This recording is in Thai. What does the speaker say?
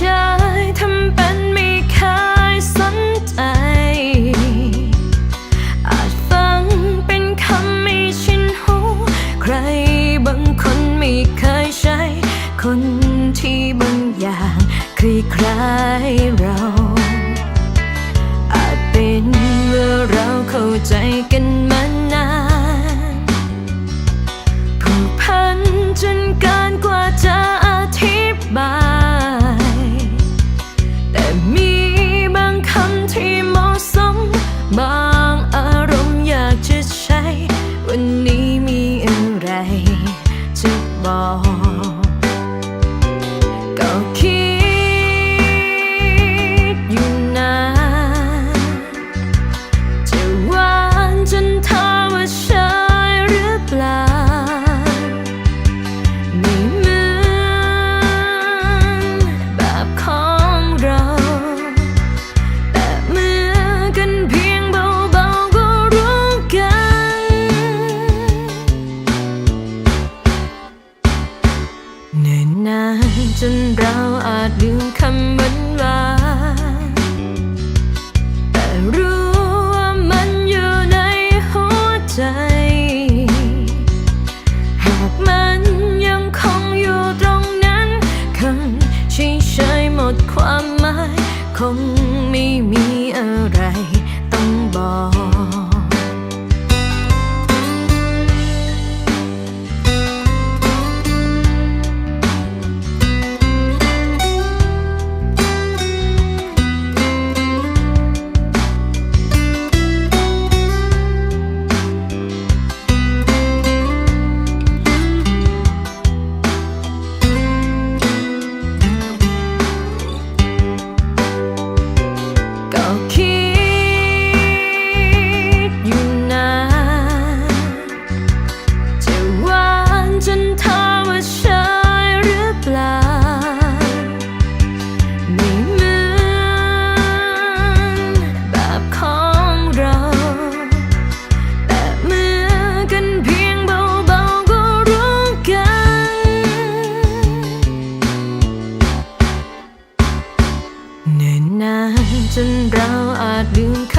ชาทำเป็นไม่เคยสนใจ อาจฟังเป็นคำไม่ชินหู ใครบางคนไม่เคยใช้ คนที่บางอย่างคลีคล้เรา อาจเป็นเมื่อเราเข้าใจกัน my heart. จนเราอาจลืมคำหวานหวานแต่รู้ว่ามันอยู่ในหัวใจ หากมันยังคงอยู่ตรงนั้นคำชี้ใช้หมดความหมายคง จนเราอาจลืมค